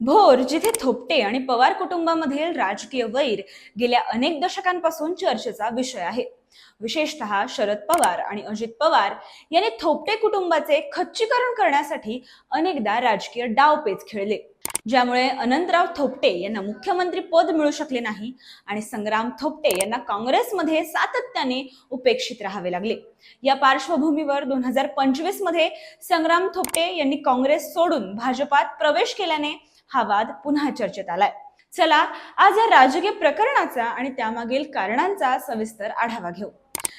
भोर जिथे थोपटे आणि पवार कुटुंबामधील राजकीय वैर गेल्या अनेक दशकांपासून चर्चेचा विषय आहे. विशेषतः शरद पवार आणि अजित पवार यांनी थोपटे कुटुंबाचे खच्चीकरण करण्यासाठी अनेकदा राजकीय डावपेच खेळले. ज्यामुळे अनंतराव थोपटे यांना मुख्यमंत्री पद मिळू शकले नाही आणि संग्राम थोपटे यांना काँग्रेसमध्ये सातत्याने उपेक्षित राहावे लागले. या पार्श्वभूमीवर दोन हजार पंचवीसमध्ये संग्राम थोपटे यांनी काँग्रेस सोडून भाजपात प्रवेश केल्याने हा वाद पुन्हा चर्चेत आलाय. चला आज या राजकीय प्रकरणाचा आणि त्यामागील कारणांचा सविस्तर आढावा घेऊ.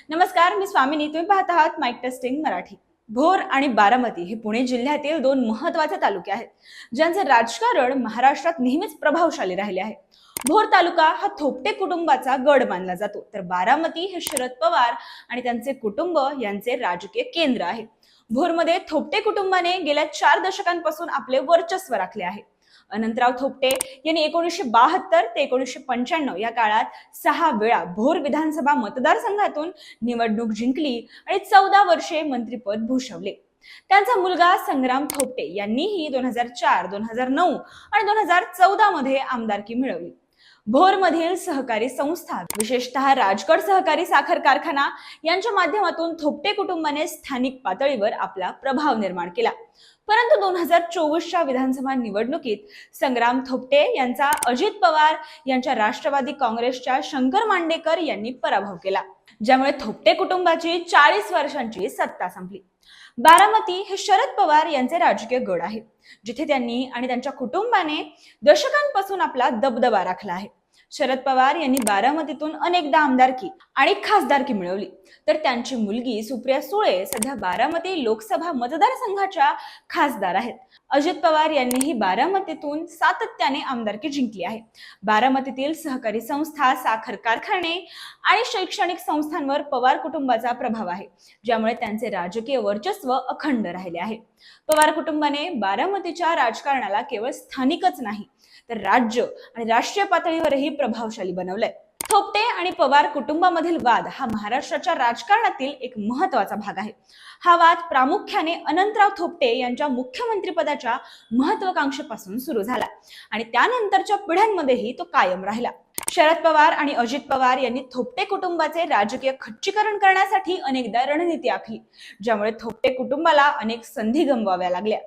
नमस्कार मी स्वामिनी. तुम्ही पाहत आहात माईक टेस्टिंग मराठी. भोर आणि बारामती हे पुणे जिल्ह्यातील दोन महत्त्वाचे तालुके आहेत ज्यांचे राजकारण महाराष्ट्रात नेहमीच प्रभावशाली राहिले आहे. भोर तालुका हा थोपटे कुटुंबाचा गड मानला जातो. तर बारामती हे शरद पवार आणि त्यांचे कुटुंब यांचे राजकीय केंद्र आहे. भोरमध्ये थोपटे कुटुंबाने गेल्या चार दशकांपासून आपले वर्चस्व राखले आहे. अनंतराव थोपटे यांनी एकोणीसशे बाहत्तर ते एकोणीसशे पंच्याण्णव या काळात सहा वेळा भोर विधानसभा मतदारसंघातून निवडणूक जिंकली आणि चौदा वर्षे मंत्रीपद भूषवले. त्यांचा मुलगा संग्राम थोपटे यांनीही दोन हजार चार दोन हजार नऊ आणि दोन हजार चौदा मध्ये आमदारकी मिळवली. भोरमधील सहकारी संस्था विशेषतः राजगड सहकारी साखर कारखाना यांच्या माध्यमातून थोपटे कुटुंबाने स्थानिक पातळीवर आपला प्रभाव निर्माण केला. परंतु दोन हजार चोवीसच्या विधानसभा निवडणुकीत संग्राम थोपटे यांचा अजित पवार यांच्या राष्ट्रवादी काँग्रेसच्या शंकर मांडेकर यांनी पराभव केला ज्यामुळे थोपटे कुटुंबाची चाळीस वर्षांची सत्ता संपली. बारामती हे शरद पवार यांचे राजकीय गड आहे जिथे त्यांनी आणि त्यांच्या कुटुंबाने दशकांपासून आपला दबदबा राखला आहे. शरद पवार यांनी बारामतीतून अनेकदा आमदारकी आणि खासदारकी मिळवली. तर त्यांची मुलगी सुप्रिया सुळे सध्या बारामती लोकसभा मतदारसंघाच्या खासदार आहेत. अजित पवार यांनीही बारामतीतून सातत्याने आमदारकी जिंकली आहे. बारामतीतील सहकारी संस्था साखर कारखाने आणि शैक्षणिक संस्थांवर पवार कुटुंबाचा प्रभाव आहे ज्यामुळे त्यांचे राजकीय वर्चस्व अखंड राहिले आहे. पवार कुटुंबाने बारामतीच्या राजकारणाला केवळ स्थानिकच नाही तर राज्य आणि राष्ट्रीय पातळीवरही प्रभावशाली बनवलंय. थोपटे आणि पवार कुटुंबामधील वाद हा महाराष्ट्राच्या राजकारणातील एक महत्त्वाचा भाग आहे. हा वाद प्रामुख्याने अनंतराव थोपटे यांच्या मुख्यमंत्रीपदाच्या महत्वाकांक्षेपासून सुरू झाला आणि त्यानंतरच्या पिढ्यांमध्येही तो कायम राहिला. शरद पवार आणि अजित पवार यांनी थोपटे कुटुंबाचे राजकीय खच्चीकरण करण्यासाठी अनेकदा रणनीती आखली ज्यामुळे थोपटे कुटुंबाला अनेक संधी गमवाव्या लागल्या.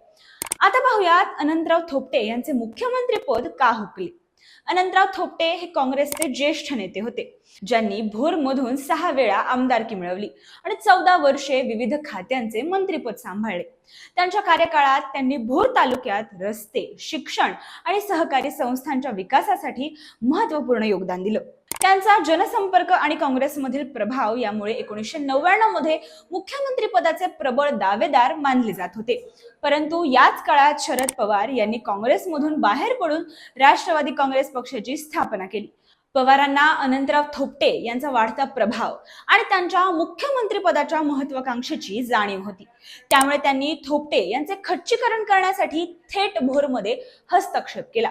आता पाहूयात अनंतराव थोपटे यांचे मुख्यमंत्री पद का हुकले? अनंतराव थोपटे हे काँग्रेसचे ज्येष्ठ नेते होते ज्यांनी भोरमधून सहा वेळा आमदारकी मिळवली आणि चौदा वर्षे विविध खात्यांचे मंत्रीपद सांभाळले. त्यांच्या कार्यकाळात त्यांनी भोर तालुक्यात रस्ते शिक्षण आणि सहकारी संस्थांच्या विकासासाठी महत्त्वपूर्ण योगदान दिलं. त्यांचा जनसंपर्क आणि काँग्रेसमधील प्रभाव यामुळे एकोणीसशे नव्याण्णवमध्ये मुख्यमंत्री पदाचे प्रबळ दावेदार मानले जात होते. परंतु याच काळात शरद पवार यांनी काँग्रेसमधून बाहेर पडून राष्ट्रवादी काँग्रेस पक्षाची स्थापना केली. पवारांना अनंतराव थोपटे यांचा वाढता प्रभाव आणि त्यांच्या मुख्यमंत्री पदाच्या महत्वाकांक्षेची जाणीव होती. त्यामुळे त्यांनी थोपटे यांचे खच्चीकरण करण्यासाठी थेट भोरमध्ये हस्तक्षेप केला.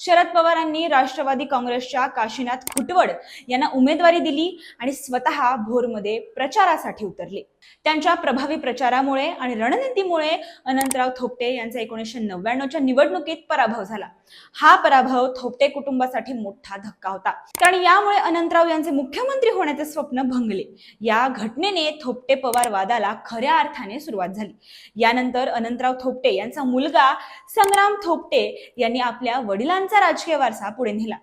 शरद पवारांनी राष्ट्रवादी काँग्रेसच्या काशीनाथ खुटवड यांना उमेदवारी दिली आणि स्वतः भोरमध्ये प्रचारासाठी उतरले. त्यांच्या प्रभावी प्रचारामुळे आणि रणनीतीमुळे अनंतराव थोपटे यांचा एकोणीसशे नव्याण्णवच्या निवडणुकीत पराभव झाला. हा पराभव थोपटे कुटुंबासाठी मोठा धक्का होता. कारण यामुळे अनंतराव यांचे मुख्यमंत्री होण्याचे स्वप्न भंगले. या घटनेने थोपटे पवार वादाला खऱ्या अर्थाने सुरुवात झाली. यानंतर अनंतराव थोपटे यांचा मुलगा संग्राम थोपटे यांनी आपल्या वडिलांचा राजकीय वारसा पुढे नेला.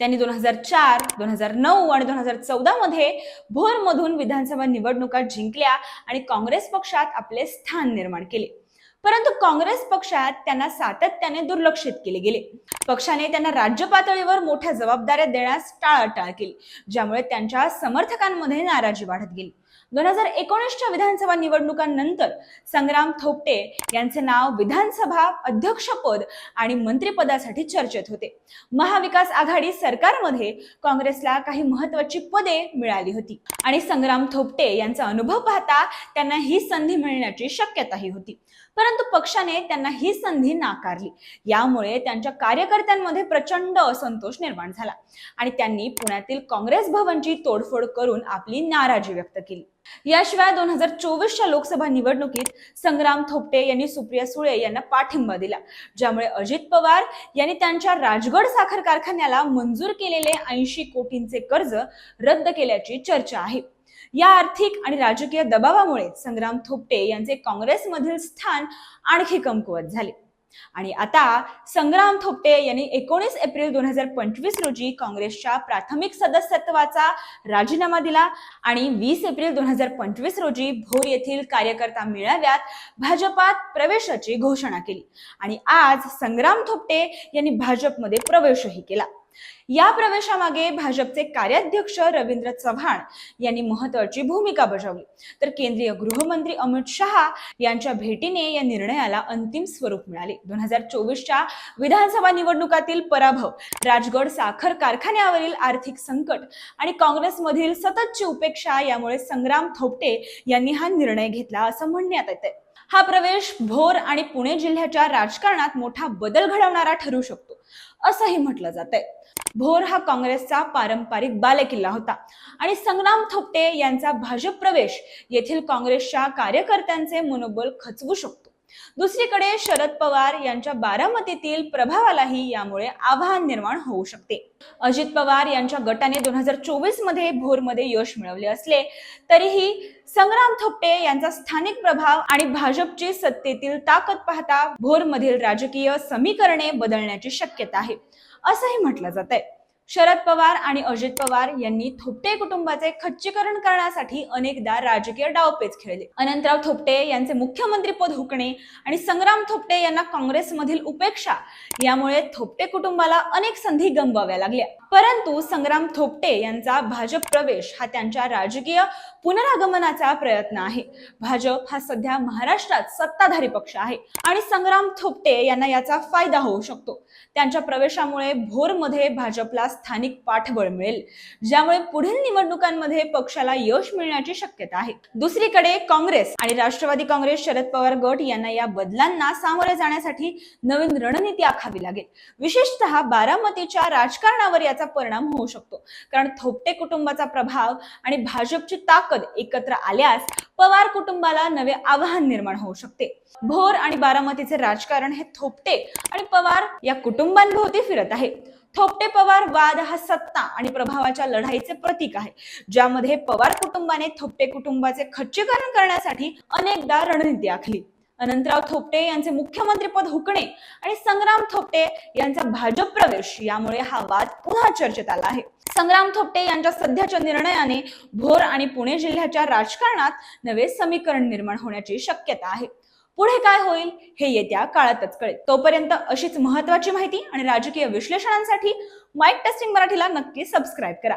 त्यांनी दोन हजार चार दोन हजार नऊ आणि दोन हजार चौदा मध्ये भोरमधून विधानसभा निवडणुका जिंकल्या आणि काँग्रेस पक्षात आपले स्थान निर्माण केले. परंतु काँग्रेस पक्षात त्यांना सातत्याने दुर्लक्षित केले गेले. पक्षाने त्यांना राज्य पातळीवर मोठ्या जबाबदाऱ्या देण्यास टाळाटाळ केली ज्यामुळे त्यांच्या समर्थकांमध्ये नाराजी वाढत गेली. दोन हजार एकोणीसच्या विधानसभा निवडणुकांनंतर संग्राम थोपटे यांचे नाव विधानसभा अध्यक्षपद आणि मंत्रिपदासाठी चर्चेत होते. महाविकास आघाडी सरकारमध्ये काँग्रेसला काही महत्वाची पदे मिळाली होती आणि संग्राम थोपटे यांचा अनुभव पाहता त्यांना ही संधी मिळण्याची शक्यताही होती. परंतु पक्षाने त्यांना ही संधी नाकारली. यामुळे त्यांच्या कार्यकर्त्यांमध्ये प्रचंड असंतोष निर्माण झाला. आणि त्यांनी पुण्यातील काँग्रेस भवनची तोडफोड करून आपली नाराजी व्यक्त केली. याशिवाय दोन हजार चोवीसच्या लोकसभा निवडणुकीत संग्राम थोपटे यांनी सुप्रिया सुळे यांना पाठिंबा दिला. ज्यामुळे अजित पवार यांनी त्यांच्या राजगड साखर कारखान्याला मंजूर केलेले ऐंशी कोटींचे कर्ज रद्द केल्याची चर्चा आहे. या आर्थिक आणि राजकीय दबावामुळे संग्राम थोपटे यांचे काँग्रेसमधील स्थान आणखी कमकुवत झाले. आणि आता संग्राम थोपटे यांनी एकोणीस एप्रिल दोन हजार पंचवीस रोजी काँग्रेसच्या प्राथमिक सदस्यत्वाचा राजीनामा दिला आणि वीस एप्रिल दोन हजार पंचवीस रोजी भोर येथील कार्यकर्ता मेळाव्यात भाजपात प्रवेशाची घोषणा केली. आणि आज संग्राम थोपटे यांनी भाजपमध्ये प्रवेशही केला. या प्रवेशामागे भाजपचे कार्याध्यक्ष रवींद्र चव्हाण यांनी महत्वाची भूमिका बजावली. तर केंद्रीय गृहमंत्री अमित शहा यांच्या भेटीने या निर्णयाला अंतिम स्वरूप मिळाले. दोन हजार चोवीसच्या विधानसभा निवडणुकातील पराभव राजगड साखर कारखान्यावरील आर्थिक संकट आणि काँग्रेसमधील सततची उपेक्षा यामुळे संग्राम थोपटे यांनी हा निर्णय घेतला असं म्हणण्यात येते हा प्रवेश भोर आणि पुणे जिल्ह्याच्या राजकारणात मोठा बदल घडवणारा ठरू शकतो. असंही म्हटलं जात आहे भोर हा काँग्रेसचा पारंपरिक बालेकिल्ला होता. आणि संग्राम थोपटे यांचा भाजप प्रवेश येथील काँग्रेसच्या कार्यकर्त्यांचे मनोबल खचवू शकतो. दुसरीकडे शरद पवार यांच्या बारामतीतील प्रभावालाही यामुळे आव्हान निर्माण होऊ शकते. अजित पवार यांच्या गटाने दोन हजार चोवीसमध्ये भोरमध्ये यश मिळवले असले तरीही संग्राम थोपटे यांचा स्थानिक प्रभाव आणि भाजपची सत्तेतील ताकद पाहता भोरमधील राजकीय समीकरणे बदलण्याची शक्यता आहे असंही म्हटलं जात आहे शरद पवार आणि अजित पवार यांनी थोपटे कुटुंबाचे खच्चीकरण करण्यासाठी अनेकदा राजकीय डावपेच खेळले. अनंतराव थोपटे यांचे मुख्यमंत्री पद हुकणे आणि संग्राम थोपटे यांना काँग्रेसमधील उपेक्षा यामुळे थोपटे कुटुंबाला अनेक संधी गमवाव्या लागल्या. परंतु संग्राम थोपटे यांचा भाजप प्रवेश हा त्यांच्या राजकीय पुनरागमनाचा प्रयत्न आहे. भाजप हा सध्या महाराष्ट्रात सत्ताधारी पक्ष आहे आणि संग्राम थोपटे यांना याचा फायदा होऊ शकतो. त्यांच्या प्रवेशामुळे भोरमध्ये भाजपला स्थानिक पाठबळ मिळेल ज्यामुळे पुढील निवडणुकांमध्ये पक्षाला यश मिळण्याची शक्यता आहे. दुसरीकडे काँग्रेस आणि राष्ट्रवादी काँग्रेस शरद पवार गट यांना या बदलांना सामोरे जाण्यासाठी नवीन रणनीती आखावी लागेल. विशेषतः बारामतीच्या राजकारणावर याचा परिणाम होऊ शकतो. कारण थोपटे कुटुंबाचा प्रभाव आणि भाजपची ताकद एकत्र आल्यास पवार कुटुंबाला नवे आव्हान निर्माण होऊ शकते. भोर आणि बारामतीचे राजकारण हे थोपटे आणि पवार या कुटुंबांभोवती फिरत आहे. थोपटे पवार वाद हा सत्ता आणि प्रभावाच्या लढाईचे प्रतीक आहे. ज्यामध्ये पवार कुटुंबाने थोपटे कुटुंबाचे खच्चीकरण करण्यासाठी अनेकदा रणनीती आखली. अनंतराव थोपटे यांचे मुख्यमंत्रीपद हुकणे आणि संग्राम थोपटे यांचा भाजप प्रवेश यामुळे हा वाद पुन्हा चर्चेत आला आहे. संग्राम थोपटे यांच्या सध्याच्या निर्णयाने भोर आणि पुणे जिल्ह्याच्या राजकारणात नवे समीकरण निर्माण होण्याची शक्यता आहे. पुढे काय होईल हे येत्या काळातच कळेल. तोपर्यंत अशीच महत्वाची माहिती आणि राजकीय विश्लेषणांसाठी माईक टेस्टिंग मराठीला नक्की सबस्क्राईब करा.